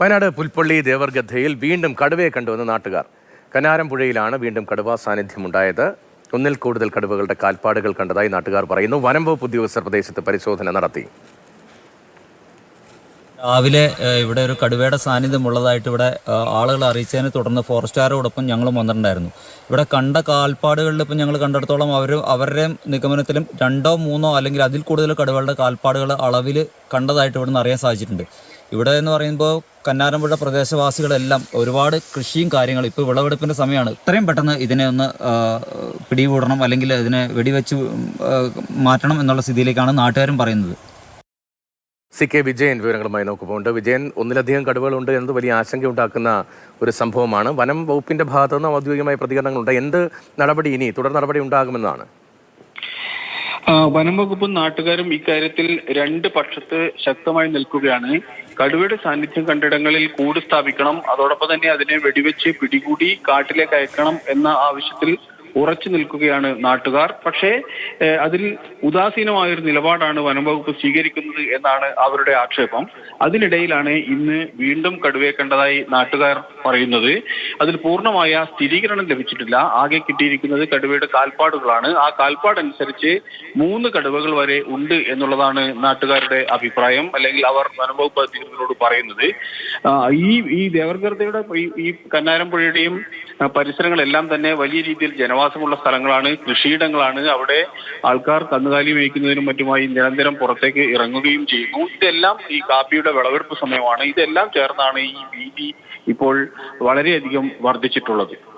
വയനാട് പുൽപ്പള്ളി ദേവർഗദ്ധയിൽ വീണ്ടും കടുവയെ കണ്ടുവന്ന നാട്ടുകാർ. കനാരം പുഴയിലാണ് വീണ്ടും കടുവ സാന്നിധ്യമുണ്ടായത്. ഒന്നിൽ കൂടുതൽ കടുവകളുടെ കാൽപ്പാടുകൾ കണ്ടതായി നാട്ടുകാർ പറയുന്നു. വനം വകുപ്പ് ഉദ്യോഗസ്ഥർ പ്രദേശത്ത് പരിശോധന നടത്തി. രാവിലെ ഇവിടെ ഒരു കടുവയുടെ സാന്നിധ്യം ഉള്ളതായിട്ട് ഇവിടെ ആളുകൾ അറിയിച്ചതിനെ തുടർന്ന് ഫോറസ്റ്റുകാരോടൊപ്പം ഞങ്ങൾ വന്നിട്ടുണ്ടായിരുന്നു. ഇവിടെ കണ്ട കാൽപ്പാടുകളിൽ ഇപ്പം ഞങ്ങൾ കണ്ടിടത്തോളം അവർ അവരുടെ നിഗമനത്തിലും രണ്ടോ മൂന്നോ അല്ലെങ്കിൽ അതിൽ കൂടുതൽ കടുവകളുടെ കാൽപ്പാടുകൾ അളവിൽ കണ്ടതായിട്ട് ഇവിടെ നിന്ന് അറിയാൻ സാധിച്ചിട്ടുണ്ട്. ഇവിടെ എന്ന് പറയുമ്പോൾ കന്നാരമ്പുഴ പ്രദേശവാസികളെല്ലാം ഒരുപാട് കൃഷിയും കാര്യങ്ങളും ഇപ്പോൾ വിളവെടുപ്പിന്റെ സമയമാണ്. ഇത്രയും പെട്ടെന്ന് ഇതിനെ ഒന്ന് പിടികൂടണം അല്ലെങ്കിൽ ഇതിനെ വെടിവെച്ച് മാറ്റണം എന്നുള്ള സ്ഥിതിയിലേക്കാണ് നാട്ടുകാരും പറയുന്നത്. സി കെ വിജയൻ വിവരങ്ങളുമായി നോക്കുമ്പോൾ വിജയൻ ഒന്നിലധികം കടുവകളുണ്ട് എന്നത് വലിയ ആശങ്ക ഉണ്ടാക്കുന്ന ഒരു സംഭവമാണ്. വനം വകുപ്പിന്റെ ഭാഗത്തു നിന്ന് ഔദ്യോഗികമായ പ്രതികരണങ്ങളുണ്ട്. എന്ത് നടപടി ഇനി? തുടർ നടപടി ഉണ്ടാകുമെന്നാണ്. വനം വകുപ്പും നാട്ടുകാരും ഇക്കാര്യത്തിൽ രണ്ട് പക്ഷത്ത് ശക്തമായി നിൽക്കുകയാണ്. കടുവയുടെ സാന്നിധ്യം കണ്ടിടങ്ങളിൽ കൂട് സ്ഥാപിക്കണം. അതോടൊപ്പം തന്നെ അതിനെ വെടിവെച്ച് പിടികൂടി കാട്ടിലേക്ക് അയക്കണം എന്ന ആവശ്യത്തിൽ ഉറച്ചു നിൽക്കുകയാണ് നാട്ടുകാർ. പക്ഷേ അതിൽ ഉദാസീനമായ ഒരു നിലപാടാണ് വനംവകുപ്പ് സ്വീകരിക്കുന്നത് എന്നാണ് അവരുടെ ആക്ഷേപം. അതിനിടയിലാണ് ഇന്ന് വീണ്ടും കടുവയെ കണ്ടതായി നാട്ടുകാർ പറയുന്നത്. അതിൽ പൂർണമായ സ്ഥിരീകരണം ലഭിച്ചിട്ടില്ല. ആകെ കിട്ടിയിരിക്കുന്നത് കടുവയുടെ കാൽപ്പാടുകളാണ്. ആ കാൽപ്പാടനുസരിച്ച് മൂന്ന് കടുവകൾ വരെ ഉണ്ട് എന്നുള്ളതാണ് നാട്ടുകാരുടെ അഭിപ്രായം അല്ലെങ്കിൽ അവർ വനംവകുപ്പ് അധികൃതരോട് പറയുന്നത്. ഈ ഈ ദേവർഗർദയുടെ ഈ- കന്നാരമ്പുഴയുടെയും പരിസരങ്ങളെല്ലാം തന്നെ വലിയ രീതിയിൽ ജനവാസമുള്ള സ്ഥലങ്ങളാണ് കൃഷിയിടങ്ങളാണ്. അവിടെ ആൾക്കാർ കന്നുകാലി മേയ്ക്കുന്നതിനും മറ്റുമായി നിരന്തരം പുറത്തേക്ക് ഇറങ്ങുകയും ചെയ്യുന്നു. ഇതെല്ലാം ഈ കാപ്പിയുടെ വിളവെടുപ്പ് സമയമാണ്. ഇതെല്ലാം ചേർന്നാണ് ഈ ഭീതി ഇപ്പോൾ വളരെയധികം വർദ്ധിച്ചിട്ടുള്ളത്.